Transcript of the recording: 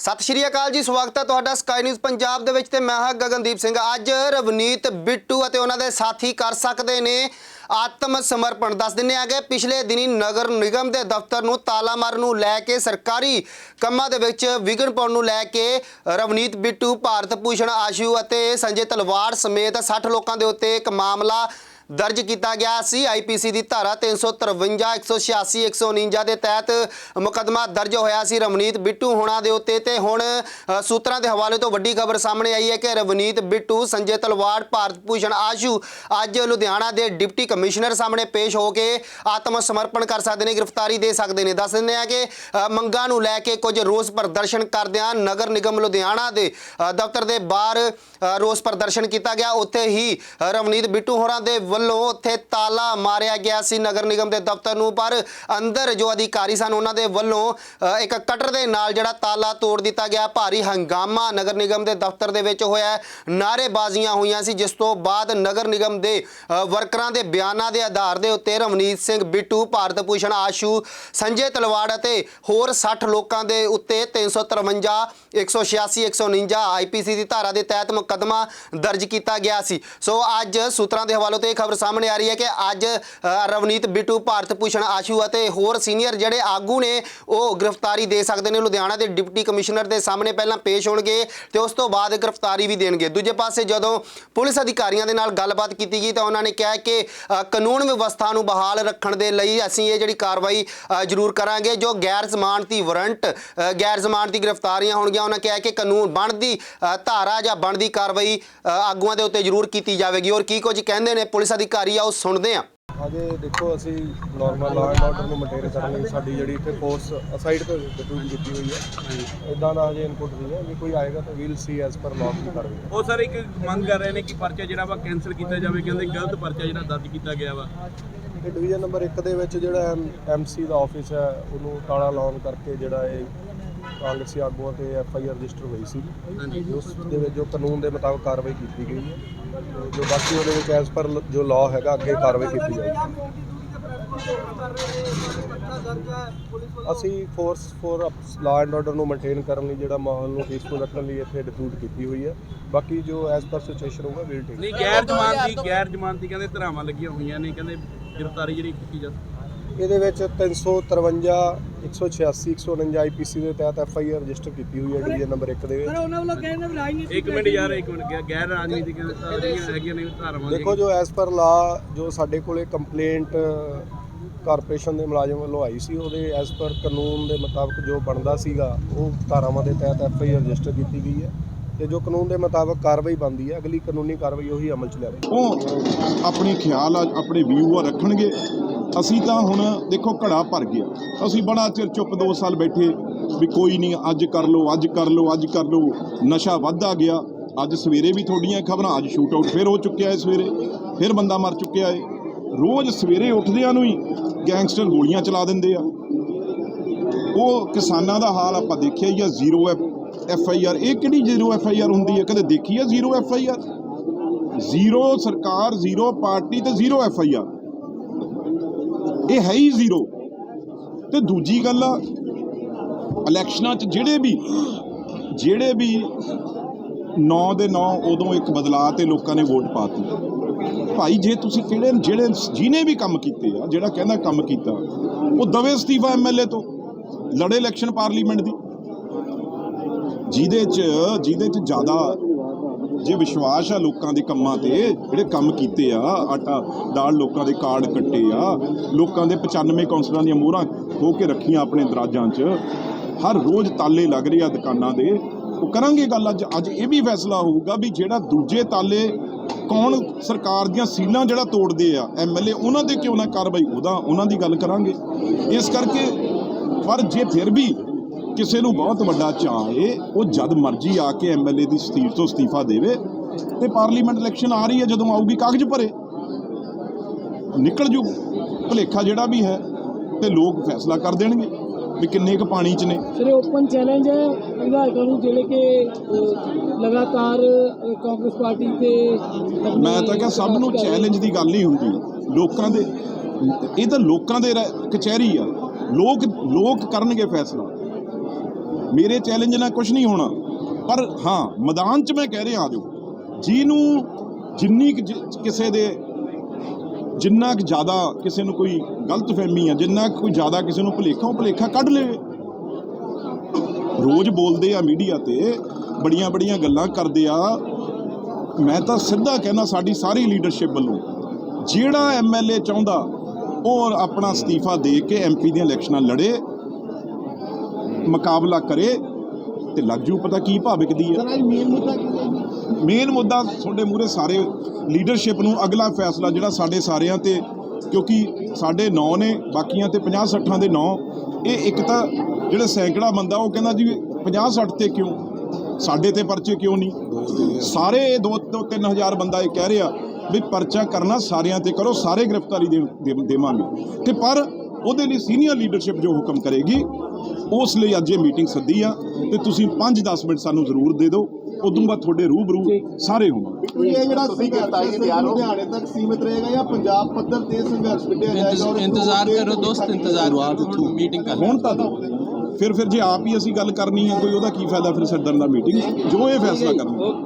ਸਤਿ ਸ਼੍ਰੀ ਅਕਾਲ ਜੀ, ਸਵਾਗਤ ਹੈ ਤੁਹਾਡਾ ਸਕਾਈ ਨਿਊਜ਼ ਪੰਜਾਬ ਦੇ ਵਿੱਚ ਤੇ ਮੈਂ ਹਾਂ ਗਗਨਦੀਪ ਸਿੰਘ। ਅੱਜ ਰਵਨੀਤ, ਬਿੱਟੂ ਅਤੇ ਉਹਨਾਂ ਦੇ ਸਾਥੀ ਕਰ ਸਕਦੇ ਨੇ ਆਤਮ ਸਮਰਪਣ। ਦੱਸ ਦਿੰਨੇ ਆਗੇ ਪਿਛਲੇ ਦਿਨੀ ਨਗਰ ਨਿਗਮ ਦੇ ਦਫ਼ਤਰ ਨੂੰ ਤਾਲਾ ਮਾਰਨ ਨੂੰ ਲੈ ਕੇ ਸਰਕਾਰੀ ਕੰਮਾਂ ਦੇ ਵਿੱਚ ਵਿਘਨ ਪਾਉਣ ਨੂੰ ਲੈ ਕੇ ਰਵਨੀਤ, ਬਿੱਟੂ, ਭਾਰਤ ਭੂਸ਼ਣ, ਆਸ਼ੂ ਅਤੇ ਸੰਜੇ ਤਲਵਾੜ ਸਮੇਤ 60 ਲੋਕਾਂ ਦੇ ਉੱਤੇ ਇੱਕ ਮਾਮਲਾ ਦਰਜ ਕੀਤਾ ਗਿਆ ਸੀ। ਆਈਪੀਸੀ ਦੀ ਧਾਰਾ 353 186 149 ਦੇ ਤਹਿਤ ਮੁਕੱਦਮਾ ਦਰਜ ਹੋਇਆ ਸੀ ਰਵਨੀਤ ਬਿੱਟੂ ਹੋਣਾ ਦੇ ਉੱਤੇ ਤੇ ਹੁਣ ਸੂਤਰਾਂ ਦੇ ਹਵਾਲੇ ਤੋਂ ਵੱਡੀ ਖਬਰ ਸਾਹਮਣੇ ਆਈ ਹੈ ਕਿ ਰਵਨੀਤ ਬਿੱਟੂ, ਸੰਜੇ ਤਲਵਾੜ ਭਾਰਤ ਭੂਸ਼ਣ ਆਸ਼ੂ ਅੱਜ ਲੁਧਿਆਣਾ ਦੇ ਡਿਪਟੀ ਕਮਿਸ਼ਨਰ ਸਾਹਮਣੇ ਪੇਸ਼ ਹੋ ਕੇ ਆਤਮ ਸਮਰਪਣ ਕਰ ਸਕਦੇ ਨੇ, ਗ੍ਰਿਫਤਾਰੀ ਦੇ ਸਕਦੇ ਨੇ। ਦੱਸ ਦਿੰਦੇ ਆ ਕਿ ਮੰਗਾਂ ਨੂੰ ਲੈ ਕੇ ਕੁਝ ਰੋਸ ਪ੍ਰਦਰਸ਼ਨ ਕਰਦਿਆਂ ਨਗਰ ਨਿਗਮ ਲੁਧਿਆਣਾ ਦੇ ਦਫ਼ਤਰ ਦੇ ਬਾਹਰ ਰੋਸ ਪ੍ਰਦਰਸ਼ਨ ਕੀਤਾ ਗਿਆ। ਉੱਥੇ ਹੀ ਰਵਨੀਤ ਬਿੱਟੂ ਹੋਰਾਂ ਦੇ ਵੱਲੋਂ ਉੱਥੇ ਤਾਲਾ ਮਾਰਿਆ ਗਿਆ ਸੀ ਨਗਰ ਨਿਗਮ ਦੇ ਦਫ਼ਤਰ ਨੂੰ, ਪਰ ਅੰਦਰ ਜੋ ਅਧਿਕਾਰੀ ਸਨ, ਉਹਨਾਂ ਦੇ ਵੱਲੋਂ ਇੱਕ ਕਟਰ ਦੇ ਨਾਲ ਜਿਹੜਾ ਤਾਲਾ ਤੋੜ ਦਿੱਤਾ ਗਿਆ। ਭਾਰੀ ਹੰਗਾਮਾ ਨਗਰ ਨਿਗਮ ਦੇ ਦਫ਼ਤਰ ਦੇ ਵਿੱਚ ਹੋਇਆ। ਨਾਰੇਬਾਜ਼ੀਆਂ ਹੋਈਆਂ ਸੀ, ਜਿਸ ਤੋਂ ਬਾਅਦ ਨਗਰ ਨਿਗਮ ਦੇ ਵਰਕਰਾਂ ਦੇ ਬਿਆਨਾਂ ਦੇ ਆਧਾਰ ਦੇ ਉੱਤੇ ਰਵਨੀਤ ਸਿੰਘ, ਬਿੱਟੂ, ਭਾਰਤ ਭੂਸ਼ਣ, ਆਸ਼ੂ, ਸੰਜੇ ਤਲਵਾੜ ਅਤੇ ਹੋਰ 60 ਲੋਕਾਂ ਦੇ ਉੱਤੇ 353 186 149 ਆਈਪੀਸੀ ਦੀ ਧਾਰਾ ਦੇ ਤਹਿਤ ਮੁਕੱਦਮਾ ਦਰਜ ਕੀਤਾ ਗਿਆ ਸੀ। ਸੋ ਅੱਜ ਸੂਤਰਾਂ ਦੇ ਹਵਾਲੇ ਤੋਂ ਇਹ ਖਬਰ ਸਾਹਮਣੇ ਆ ਰਹੀ ਹੈ ਕਿ ਅੱਜ ਰਵਨੀਤ, ਬਿੱਟੂ, ਭਾਰਤ ਭੂਸ਼ਣ, ਆਸ਼ੂ ਅਤੇ ਹੋਰ ਸੀਨੀਅਰ ਜਿਹੜੇ ਆਗੂ ਨੇ, ਉਹ ਗ੍ਰਿਫਤਾਰੀ ਦੇ ਸਕਦੇ ਨੇ। ਲੁਧਿਆਣਾ ਦੇ ਡਿਪਟੀ ਕਮਿਸ਼ਨਰ ਦੇ ਸਾਹਮਣੇ ਪਹਿਲਾਂ ਪੇਸ਼ ਹੋਣਗੇ ਤੇ ਉਸ ਤੋਂ ਬਾਅਦ ਗ੍ਰਿਫਤਾਰੀ ਵੀ ਦੇਣਗੇ। ਦੂਜੇ ਪਾਸੇ ਜਦੋਂ ਪੁਲਿਸ ਅਧਿਕਾਰੀਆਂ ਦੇ ਨਾਲ ਗੱਲਬਾਤ ਕੀਤੀ ਗਈ ਤਾਂ ਉਹਨਾਂ ਨੇ ਕਿਹਾ ਕਿ ਕਾਨੂੰਨ ਵਿਵਸਥਾ ਨੂੰ ਬਹਾਲ ਰੱਖਣ ਦੇ ਲਈ ਅਸੀਂ ਇਹ ਜਿਹੜੀ ਕਾਰਵਾਈ ਜ਼ਰੂਰ ਕਰਾਂਗੇ। ਜੋ ਗੈਰ ਜ਼ਮਾਨਤੀ ਵਾਰੰਟ ਗੈਰ ਜ਼ਮਾਨਤੀ ਗ੍ਰਿਫਤਾਰੀਆਂ ਹੋਣਗੀਆਂ, ਉਹਨਾਂ ਕਿਹਾ ਕਿ ਕਾਨੂੰਨ ਬਣਦੀ ਧਾਰਾ ਜਾਂ ਬਣਦੀ ਕਾਰਵਾਈ ਆਗੂਆਂ ਦੇ ਉੱਤੇ ਜ਼ਰੂਰ ਕੀਤੀ ਜਾਵੇਗੀ। ਔਰ ਕੀ ਕੁਝ ਕਹਿੰਦੇ ਨੇ ਪੁਲਿਸ ਅਧਿਕਾਰੀ ਆ ਉਹ ਸੁਣਦੇ ਆ। ਅਜੇ ਦੇਖੋ ਅਸੀਂ ਨਾਰਮਲ ਲਾਅ ਐਂਡ ਆਰਡਰ ਨੂੰ ਮੇਨਟੇਨ ਕਰਨ ਲਈ ਸਾਡੀ ਜਿਹੜੀ ਇੱਥੇ ਫੋਰਸ ਅਸਾਈਡ ਤੋਂ ਡਿਪਲੋਇਡ ਕੀਤੀ ਹੋਈ ਹੈ। ਇਦਾਂ ਦਾ ਹਜੇ ਇਨਪੁਟ ਨਹੀਂ ਹੈ। ਜੇ ਕੋਈ ਆਏਗਾ ਤਾਂ ਵੀਲ ਸੀ ਐਸ ਪਰ ਲਾਅ ਕੀ ਕਰਦੇ ਉਹ ਸਰ ਇੱਕ ਮੰਗ ਕਰ ਰਹੇ ਨੇ ਕਿ ਪਰਚਾ ਜਿਹੜਾ ਵਾ ਕੈਨਸਲ ਕੀਤਾ ਜਾਵੇ। ਕਹਿੰਦੇ ਗਲਤ ਪਰਚਾ ਜਿਹੜਾ ਦਰਜ ਕੀਤਾ ਗਿਆ ਵਾ। ਇਹ ਡਿਵੀਜ਼ਨ ਨੰਬਰ 1 ਦੇ ਵਿੱਚ ਜਿਹੜਾ ਐਮਸੀ ਦਾ ਆਫਿਸ ਹੈ ਉਹਨੂੰ ਤਾਲਾ ਲਾਉਣ ਕਰਕੇ ਜਿਹੜਾ ਇਹ ਕਾਂਗਰਸੀ ਆਗੂਆਂ ਤੇ ਐਫ ਆਈ ਆਰ ਰਜਿਸਟਰ ਹੋਈ ਸੀ। ਉਸ ਦੇ ਵਿੱਚ ਜੋ ਕਾਨੂੰਨ ਦੇ ਮੁਤਾਬਕ ਕਾਰਵਾਈ ਕੀਤੀ ਗਈ ਹੈ। ਜੋ ਬਾਕੀ ਉਹਦੇ ਵਿੱਚ ਐਸ ਪਰ ਜੋ ਲਾਅ ਹੈਗਾ, ਅੱਗੇ ਕਾਰਵਾਈ ਕੀਤੀ ਜਾਏਗੀ। ਅਸੀਂ force for law and order ਨੂੰ ਮੇਨਟੇਨ ਕਰਨ ਲਈ ਜਿਹੜਾ ਮਾਹੌਲ ਨੂੰ ਪੀਸਫੁਲ ਰੱਖਣ ਲਈ ਇੱਥੇ ਡਿਪਿਊਟ ਕੀਤੀ ਹੋਈ ਹੈ। ਬਾਕੀ ਜੋ ਐਸ ਪਰ ਸਿਚੁਏਸ਼ਨ ਹੋਊਗਾ ਵਿਲ ਟੇਕ ਨਹੀਂ ਗੈਰ ਜ਼ਮਾਨਤੀ ਗੈਰ ਜ਼ਮਾਨਤੀ ਕਹਿੰਦੇ ਧਰਾਵਾਂ ਲੱਗੀਆਂ ਹੋਈਆਂ ਨੇ, ਕਹਿੰਦੇ ਗ੍ਰਿਫਤਾਰੀ ਜਿਹੜੀ ਕੀਤੀ ਜਾ ਇਹਦੇ ਵਿੱਚ 353 186 149 ਆਈਪੀਸੀ ਦੇ ਤਹਿਤ ਐਫ ਆਈ ਆਰ ਰਜਿਸਟਰ ਕੀਤੀ ਹੋਈ ਹੈ ਡਿਵੀਜ਼ਨ ਨੰਬਰ 1 ਦੇ ਵਿੱਚ। ਇੱਕ ਮਿੰਟ ਯਾਰ ਇੱਕ ਮਿੰਟ ਗਿਆ ਗੈਰ ਰਾਜਨੀਤਿਕ ਹੈਗੀਆਂ ਨੇ ਧਾਰਾਵਾਂ ਦੇਖੋ ਜੋ ਐਸ ਪਰ ਲਾ ਜੋ ਸਾਡੇ ਕੋਲੇ ਕੰਪਲੇਂਟ ਕਾਰਪੋਰੇਸ਼ਨ ਦੇ ਮੁਲਾਜ਼ਮ ਵੱਲੋਂ ਆਈ ਸੀ ਉਹਦੇ ਐਸ ਪਰ ਕਾਨੂੰਨ ਦੇ ਮੁਤਾਬਕ ਜੋ ਬਣਦਾ ਸੀਗਾ ਉਹ ਧਾਰਾਵਾਂ ਦੇ ਤਹਿਤ ਐਫ ਆਈ ਆਰ ਰਜਿਸਟਰ ਕੀਤੀ ਗਈ ਹੈ ਤੇ ਜੋ ਕਾਨੂੰਨ ਦੇ ਮੁਤਾਬਕ ਕਾਰਵਾਈ ਬਣਦੀ ਹੈ ਅਗਲੀ ਕਾਨੂੰਨੀ ਕਾਰਵਾਈ ਉਹੀ ਅਮਲ ਚ ਲਿਆਵੇ ਉਹ ਆਪਣੇ ਖਿਆਲ ਆ ਆਪਣੇ ਵਿਊ ਆ ਰੱਖਣਗੇ। ਅਸੀਂ ਤਾਂ ਹੁਣ ਦੇਖੋ ਘੜਾ ਭਰ ਗਿਆ। ਅਸੀਂ ਬੜਾ ਚਿਰ ਚੁੱਪ 2 ਸਾਲ ਬੈਠੇ ਵੀ ਕੋਈ ਨਹੀਂ, ਅੱਜ ਕਰ ਲਓ, ਅੱਜ ਕਰ ਲਓ, ਅੱਜ ਕਰ ਲਓ। ਨਸ਼ਾ ਵੱਧਦਾ ਗਿਆ। ਅੱਜ ਸਵੇਰੇ ਵੀ ਤੁਹਾਡੀਆਂ ਖਬਰਾਂ, ਅੱਜ ਸ਼ੂਟ ਆਊਟ ਫਿਰ ਹੋ ਚੁੱਕਿਆ ਹੈ ਸਵੇਰੇ। ਫਿਰ ਬੰਦਾ ਮਰ ਚੁੱਕਿਆ ਹੈ। ਰੋਜ਼ ਸਵੇਰੇ ਉੱਠਦਿਆਂ ਨੂੰ ਹੀ ਗੈਂਗਸਟਰ ਗੋਲੀਆਂ ਚਲਾ ਦਿੰਦੇ ਆ। ਉਹ ਕਿਸਾਨਾਂ ਦਾ ਹਾਲ ਆਪਾਂ ਦੇਖਿਆ ਹੀ ਆ, ਜ਼ੀਰੋ ਐਫ ਆਈ ਆਰ। ਇਹ ਕਿਹੜੀ ਜ਼ੀਰੋ ਐਫ ਆਈ ਆਰ ਹੁੰਦੀ ਹੈ? ਕਦੇ ਦੇਖੀ ਆ zero F I R? Zero ਸਰਕਾਰ, ਜ਼ੀਰੋ ਪਾਰਟੀ ਤੇ ਜ਼ੀਰੋ ਐਫ ਆਈ ਆਰ। ਇਹ ਹੈ ਹੀ ਜ਼ੀਰੋ। ਤੇ ਦੂਜੀ ਗੱਲ ਆ, ਇਲੈਕਸ਼ਨਾਂ 'ਚ ਜਿਹੜੇ ਵੀ ਜਿਹੜੇ ਵੀ 9 ਦੇ 9 ਉਦੋਂ ਇੱਕ ਬਦਲਾਅ ਤੇ ਲੋਕਾਂ ਨੇ ਵੋਟ ਪਾਤੀ ਭਾਈ, ਜੇ ਤੁਸੀਂ ਕਿਹੜੇ ਜਿਹੜੇ ਜਿਹਨੇ ਵੀ ਕੰਮ ਕੀਤੇ ਆ, ਜਿਹੜਾ ਕਹਿੰਦਾ ਕੰਮ ਕੀਤਾ, ਉਹ ਦਵੇ ਅਸਤੀਫਾ ਐਮਐਲਏ ਤੋਂ, ਲੜੇ ਇਲੈਕਸ਼ਨ ਪਾਰਲੀਮੈਂਟ ਦੀ। ਜਿਹਦੇ 'ਚ ਜਿਹਦੇ 'ਚ ਜ਼ਿਆਦਾ ਜੇ ਵਿਸ਼ਵਾਸ ਆ ਲੋਕਾਂ ਦੇ ਕੰਮਾਂ ਤੇ, ਜਿਹੜੇ ਕੰਮ ਕੀਤੇ ਆ, ਆਟਾ, ਦਾਲ ਲੋਕਾਂ ਦੇ ਕਾਰਡ ਕੱਟੇ ਆ, ਲੋਕਾਂ ਦੇ 95 ਕੌਂਸਲਰਾਂ ਦੀਆਂ ਮੋਹਰਾਂ ਖੋ ਕੇ ਰੱਖੀਆਂ ਆਪਣੇ ਦਰਾਜਾਂ 'ਚ, ਹਰ ਰੋਜ਼ ਤਾਲੇ ਲੱਗ ਰਹੇ ਆ ਦੁਕਾਨਾਂ ਦੇ। ਉਹ ਕਰਾਂਗੇ ਗੱਲ ਅੱਜ ਅੱਜ ਇਹ ਵੀ ਫੈਸਲਾ ਹੋਊਗਾ ਵੀ ਜਿਹੜਾ ਦੂਜੇ ਤਾਲੇ ਕੌਣ ਸਰਕਾਰ ਦੀਆਂ ਸੀਲਾਂ ਜਿਹੜਾ ਤੋੜਦੇ ਆ ਐਮਐਲਏ ਉਹਨਾਂ 'ਤੇ ਕਿਉਂ ਨਾ ਕਾਰਵਾਈ, ਉਹਦਾ, ਉਹਨਾਂ ਦੀ ਗੱਲ ਕਰਾਂਗੇ। ਇਸ ਕਰਕੇ, ਪਰ ਜੇ ਫਿਰ ਵੀ ਕਿਸੇ ਨੂੰ ਬਹੁਤ ਵੱਡਾ ਚਾਅ ਏ ਉਹ ਜਦ ਮਰਜ਼ੀ ਆ ਕੇ ਐਮਐਲਏ ਦੀ ਸਤੀਫ ਤੋਂ ਅਸਤੀਫਾ ਦੇਵੇ ਤੇ ਪਾਰਲੀਮੈਂਟ ਇਲੈਕਸ਼ਨ ਆ ਰਹੀ ਹੈ ਜਦੋਂ ਆਊਗੀ ਕਾਗਜ਼ ਭਰੇ। ਨਿਕਲ ਜੂ ਭੁਲੇਖਾ ਜਿਹੜਾ ਵੀ ਹੈ ਤੇ ਲੋਕ ਫੈਸਲਾ ਕਰ ਦੇਣਗੇ ਵੀ ਕਿੰਨੇ ਕੁ ਪਾਣੀ 'ਚ ਨੇ। ਸਰ ਓਪਨ ਚੈਲੰਜ ਹੈ ਵਿਧਾਇਕਾਂ ਨੂੰ ਜਿਹੜੇ ਕਿ ਲਗਾਤਾਰ ਕਾਂਗਰਸ ਪਾਰਟੀ ਤੇ ਮੈਂ ਤਾਂ ਕਿਹਾ ਸਭ ਨੂੰ ਚੈਲੰਜ ਦੀ ਗੱਲ ਨਹੀਂ ਹੁੰਦੀ ਲੋਕਾਂ ਦੇ ਇਹ ਤਾਂ ਲੋਕਾਂ ਦੇ ਕਚਹਿਰੀ ਆ। ਲੋਕ ਲੋਕ ਕਰਨਗੇ ਫੈਸਲਾ। ਮੇਰੇ ਚੈਲੰਜ ਨਾਲ ਕੁਝ ਨਹੀਂ ਹੋਣਾ। ਪਰ ਹਾਂ, ਮੈਦਾਨ 'ਚ ਮੈਂ ਕਹਿ ਰਿਹਾ ਆ ਜਾਓ ਜਿਹਨੂੰ ਜਿੰਨੀ ਕੁ ਜ- ਕਿਸੇ ਦੇ ਜਿੰਨਾ ਕੁ ਜ਼ਿਆਦਾ ਕਿਸੇ ਨੂੰ ਕੋਈ ਗਲਤ ਫਹਿਮੀ ਆ, ਜਿੰਨਾ ਕੁ ਕੋਈ ਜ਼ਿਆਦਾ ਕਿਸੇ ਨੂੰ ਭੁਲੇਖਾ ਉਹ ਭੁਲੇਖਾ ਕੱਢ ਲਵੇ। ਰੋਜ਼ ਬੋਲਦੇ ਆ ਮੀਡੀਆ ਤੇ ਬੜੀਆਂ ਬੜੀਆਂ ਗੱਲਾਂ ਕਰਦੇ ਆ। ਮੈਂ ਤਾਂ ਸਿੱਧਾ ਕਹਿਣਾ ਸਾਡੀ ਸਾਰੀ ਲੀਡਰਸ਼ਿਪ ਵੱਲੋਂ, ਜਿਹੜਾ ਐਮਐਲਏ ਚਾਹੁੰਦਾ, ਉਹ ਆਪਣਾ ਅਸਤੀਫਾ ਦੇ ਕੇ ਐਮਪੀ ਦੀਆਂ ਇਲੈਕਸ਼ਨਾਂ ਲੜੇ। ਮੁਕਾਬਲਾ ਕਰੇ ਤੇ ਲੱਗ ਜੂ ਪਤਾ ਕੀ ਭਾਅ ਵਿਕਦੀ ਹੈ। ਮੇਨ ਮੁੱਦਾ ਤੁਹਾਡੇ ਮੂਹਰੇ ਸਾਰੇ ਲੀਡਰਸ਼ਿਪ ਨੂੰ ਅਗਲਾ ਫੈਸਲਾ ਜਿਹੜਾ ਸਾਡੇ ਸਾਰਿਆਂ ਤੇ ਕਿਉਂਕਿ ਸਾਡੇ 9 ਨੇ ਬਾਕੀਆਂ ਤੇ 50 60 ਦੇ 9 ਇਹ ਇੱਕ ਤਾਂ ਜਿਹੜਾ ਸੈਂਕੜਾ ਬੰਦਾ ਉਹ ਕਹਿੰਦਾ ਜੀ 50 60 ਤੇ ਕਿਉਂ? ਸਾਡੇ ਤੇ ਪਰਚੇ ਕਿਉਂ ਨਹੀਂ? ਸਾਰੇ 2 ਤੋਂ 3000 ਬੰਦਾ ਇਹ ਕਹਿ ਰਿਹਾ ਵੀ ਪਰਚਾ ਕਰਨਾ ਸਾਰਿਆਂ ਤੇ ਕਰੋ ਸਾਰੇ ਗ੍ਰਿਫਤਾਰੀ ਦੇਵਾਂਗੇ। ਤੇ ਪਰ ਉਹਦੇ ਲਈ ਸੀਨੀਅਰ ਲੀਡਰਸ਼ਿਪ ਜੋ ਹੁਕਮ ਕਰੇਗੀ ਉਸ ਲਈ ਅੱਜ ਇਹ ਮੀਟਿੰਗ ਸੱਦੀ ਆ ਤੇ ਤੁਸੀਂ 5-10 ਮਿੰਟ ਸਾਨੂੰ ਜ਼ਰੂਰ ਦੇ ਦਿਓ। ਉਦੋਂ ਬਾਅਦ ਤੁਹਾਡੇ ਰੂਬਰੂ ਸਾਰੇ ਹੋਵਾਂਗੇ ਇਹ ਜਿਹੜਾ ਸੰਘਰਸ਼ ਲੁਧਿਆਣੇ ਤੱਕ ਸੀਮਿਤ ਰਹੇਗਾ ਜਾਂ ਪੰਜਾਬ ਪੱਧਰ ਤੇ ਸੰਘਰਸ਼ ਵਿੱਢਿਆ ਜਾਏਗਾ ਇੰਤਜ਼ਾਰ ਕਰੋ ਦੋਸਤ ਇੰਤਜ਼ਾਰ ਕਰੋ ਮੀਟਿੰਗ ਕਰ ਹੁਣ ਤਾਂ। ਫਿਰ ਫਿਰ ਜੇ ਆਪ ਹੀ ਅਸੀਂ ਗੱਲ ਕਰਨੀ ਹੈ ਕੋਈ ਉਹਦਾ ਕੀ ਫਾਇਦਾ ਫਿਰ ਸੱਦਣ ਦਾ ਮੀਟਿੰਗ ਜੋ ਇਹ ਫੈਸਲਾ ਕਰਨਾ।